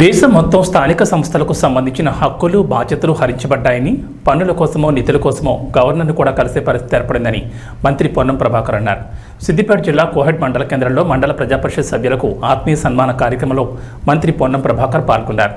దేశం మొత్తం స్థానిక సంస్థలకు సంబంధించిన హక్కులు బాధ్యతలు హరించబడ్డాయని పన్నుల కోసమో నిధుల కోసమో గవర్నర్ను కూడా కలిసే పరిస్థితి ఏర్పడిందని మంత్రి పొన్నం ప్రభాకర్ అన్నారు. సిద్దిపేట జిల్లా కోహెడ్ మండల కేంద్రంలో మండల ప్రజాపరిషత్ సభ్యులకు ఆత్మీయ సన్మాన కార్యక్రమంలో మంత్రి పొన్నం ప్రభాకర్ పాల్గొన్నారు.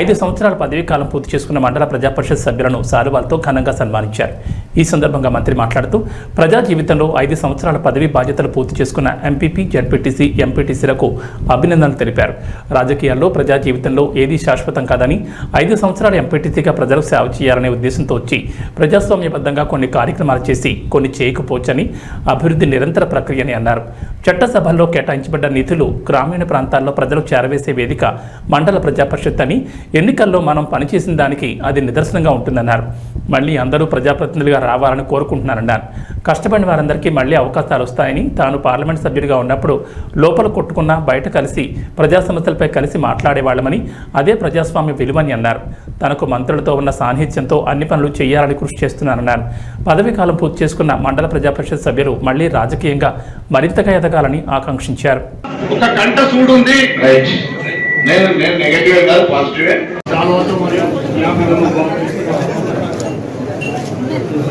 ఐదు సంవత్సరాల పదవీ కాలం పూర్తి చేసుకున్న మండల ప్రజాపరిషత్ సభ్యులను సాలువాలతో ఘనంగా సన్మానించారు. ఈ సందర్భంగా మంత్రి మాట్లాడుతూ ప్రజా జీవితంలో ఐదు సంవత్సరాల పదవీ బాధ్యతలు పూర్తి చేసుకున్న ఎంపీపీ జడ్పీటీసీ ఎంపీటీసీలకు అభినందనలు తెలిపారు. రాజకీయాల్లో ప్రజా జీవితంలో ఏదీ శాశ్వతం కాదని ఐదు సంవత్సరాల ఎంపీటీసీగా ప్రజలకు సేవ చేయాలనే ఉద్దేశంతో వచ్చి ప్రజాస్వామ్యబద్ధంగా కొన్ని కార్యక్రమాలు చేసి కొన్ని చేయకపోవచ్చని అభివృద్ధి నిరంతర ప్రక్రియని అన్నారు. చట్టసభల్లో కేటాయించబడ్డ నిధులు గ్రామీణ ప్రాంతాల్లో ప్రజలకు చేరవేసే వేదిక మండల ప్రజా పరిషత్ అని ఎన్నికల్లో మనం పనిచేసిన దానికి అది నిదర్శనంగా ఉంటుందన్నారు. మళ్ళీ అందరూ ప్రజాప్రతినిధులుగా రావాలని కోరుకుంటున్నారన్నారు కష్టపడిన వారందరికీ మళ్ళీ అవకాశాలు వస్తాయని తాను పార్లమెంట్ సభ్యుడిగా ఉన్నప్పుడు లోపల కొట్టుకున్నా బయట కలిసి ప్రజా సమస్యలపై కలిసి మాట్లాడేవాళ్ళమని అదే ప్రజాస్వామ్య విలువని అన్నారు. తనకు మంత్రులతో ఉన్న సాన్నిధ్యంతో అన్ని పనులు చేయాలని కృషి చేస్తున్నారన్నారు పదవీ కాలం పూర్తి చేసుకున్న మండల ప్రజా పరిషత్ సభ్యులు మళ్ళీ రాజకీయంగా మరింతగా ఎదగాలని ఆకాంక్షించారు. ఒక గంట చూడు ఉంది రైట్ నేను నేను నెగటివ్ కాదు పాజిటివే చాలాతో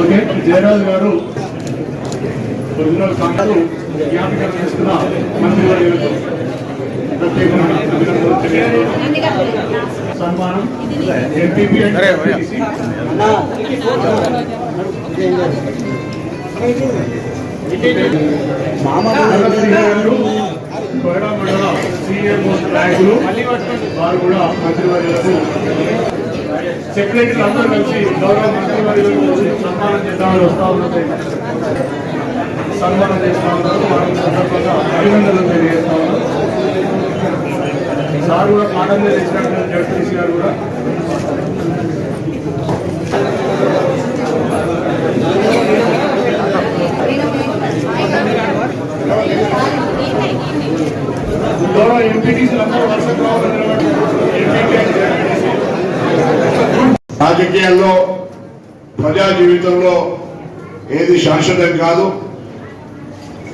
ఓకే జయరాజు గారు ఒరిజినల్ కాంటాలు జ్ఞాపకం చేస్తున్న మంత్రి వర్యులకు ప్రత్యేకమైన అభినందనలు తెలియజేస్తున్నాను. సన్మానం ఎంపీపీ గారు కొరడా మండల మోస్ట్ నాయకులు వారు కూడా మంత్రివర్యులకు సెక్రటరీ అందరూ కలిసి గౌరవ మంత్రివర్యులకు సన్మానం చేద్దామని వస్తా ఉన్నది. సన్మానం చేస్తా ఉన్నారు. వారి సందర్భంగా అభినందనలు తెలియజేస్తా ఉన్నారు. సార్ కూడా ఆనందం చేసినట్టు జడ్పీసీ గారు కూడా. గౌరవ ఎంపీటీసీలు అందరూ వర్షం క్రమంలో రాజకీయాల్లో ప్రజా జీవితంలో ఏది శాశ్వతం కాదు.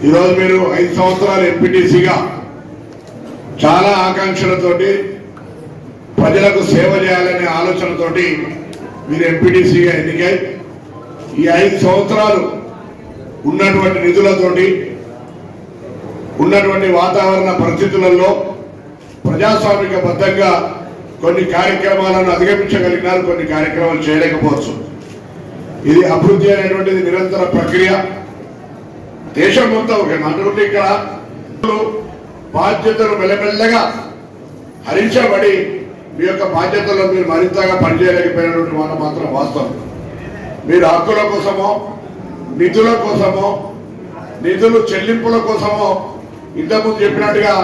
ఈరోజు మీరు ఐదు సంవత్సరాలు ఎంపీటీసీగా చాలా ఆకాంక్షలతోటి ప్రజలకు సేవ చేయాలనే ఆలోచనతోటి మీరు ఎంపీటీసీగా ఎన్నికై ఈ ఐదు సంవత్సరాలు ఉన్నటువంటి నిధులతోటి ఉన్నటువంటి వాతావరణ పరిస్థితులలో ప్రజాస్వామిక బద్ధంగా కొన్ని కార్యక్రమాలను అధిగమించగలిగినారు కొన్ని కార్యక్రమాలు చేయలేకపోవచ్చు. ఇది అభివృద్ధి అనేటువంటిది నిరంతర ప్రక్రియ. దేశం మొత్తం ఒక నటుడు ఇక్కడ. బాధ్యతలు మెల్లమెల్లగా హరించబడి మీ యొక్క బాధ్యతలో మీరు మరింతగా పనిచేయలేకపోయినటువంటి మాట మాత్రం వాస్తవం. మీరు హక్కుల కోసమో నిధుల కోసమో నిధులు చెల్లింపుల కోసమో ఇంతకుముందు చెప్పినట్టుగా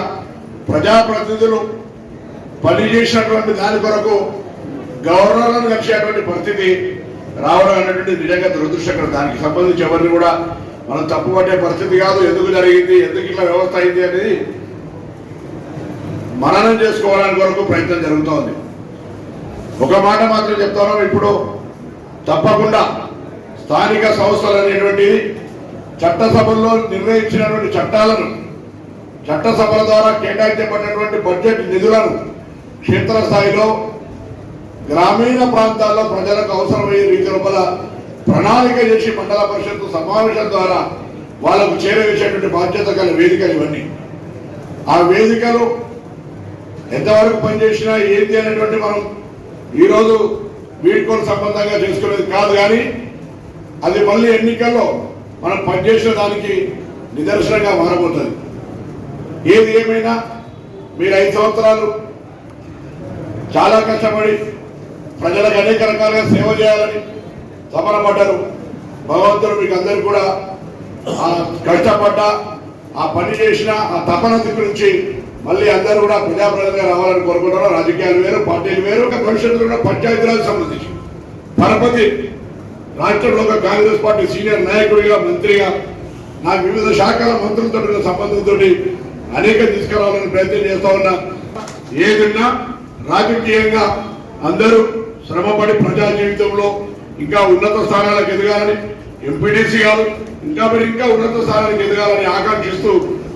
ప్రజాప్రతినిధులు పని చేసినటువంటి దాని కొరకు గవర్నర్లను కలిసేటువంటి పరిస్థితి రావడం అనేటువంటి నిజంగా దురదృష్టకరం. దానికి సంబంధించి ఎవరిని కూడా మనం తప్పుపట్టే పరిస్థితి కాదు. ఎందుకు జరిగింది? ఎందుకు ఇట్లా వ్యవస్థ అయింది అనేది మననం చేసుకోవడానికి వరకు ప్రయత్నం జరుగుతోంది. ఒక మాట మాత్రం చెప్తాను. ఇప్పుడు తప్పకుండా స్థానిక సంస్థలు అనేటువంటి చట్టసభల్లో నిర్ణయించినటువంటి చట్టాలను చట్టసభల ద్వారా కేటాయించబడినటువంటి బడ్జెట్ నిధులను క్షేత్రస్థాయిలో గ్రామీణ ప్రాంతాల్లో ప్రజలకు అవసరమయ్యే రీతిలోపల ప్రణాళిక చేసి మండల పరిషత్ సమావేశం ద్వారా వాళ్ళకు చేరవేసేటువంటి బాధ్యత గల వేదికలు ఇవన్నీ. ఆ వేదికలు ఎంతవరకు పనిచేసినా ఏంటి అనేటువంటి మనం ఈరోజు వీడ్కోలు సంబంధంగా చేసుకునేది కాదు కానీ అది మళ్ళీ ఎన్నికల్లో మనం పనిచేసిన దానికి నిదర్శనంగా మారబోతుంది. ఏది ఏమైనా మీరు ఐదు సంవత్సరాలు చాలా కష్టపడి ప్రజలకు అనేక రకాలుగా సేవ చేయాలని సమరపడ్డారు. భగవంతుడు మీకు అందరు కూడా ఆ కష్టపడ్డ ఆ పని చేసిన ఆ తపన గురించి నుంచి మళ్ళీ అందరూ కూడా ప్రజాప్రతినిధిగా రావాలని కోరుకుంటున్నారు రాజకీయాలు వేరు పార్టీలు వేరు ఒక భవిష్యత్తులో కూడా పంచాయతీరాజ్ సంబంధించి. పరపతి రాష్ట్రంలో ఒక కాంగ్రెస్ పార్టీ సీనియర్ నాయకుడిగా మంత్రిగా నాకు వివిధ శాఖల మంత్రులతో సంబంధంతో అనేక తీసుకురావాలని ప్రయత్నం చేస్తా ఉన్నా. ఏదున్నా రాజకీయంగా అందరూ శ్రమపడి ప్రజా జీవితంలో ఇంకా ఉన్నత స్థానాలకు ఎదగాలని ఎంపీడీసీ కాదు ఇంకా మీరు ఇంకా ఉన్నత స్థానానికి ఎదగాలని ఆకాంక్షిస్తూ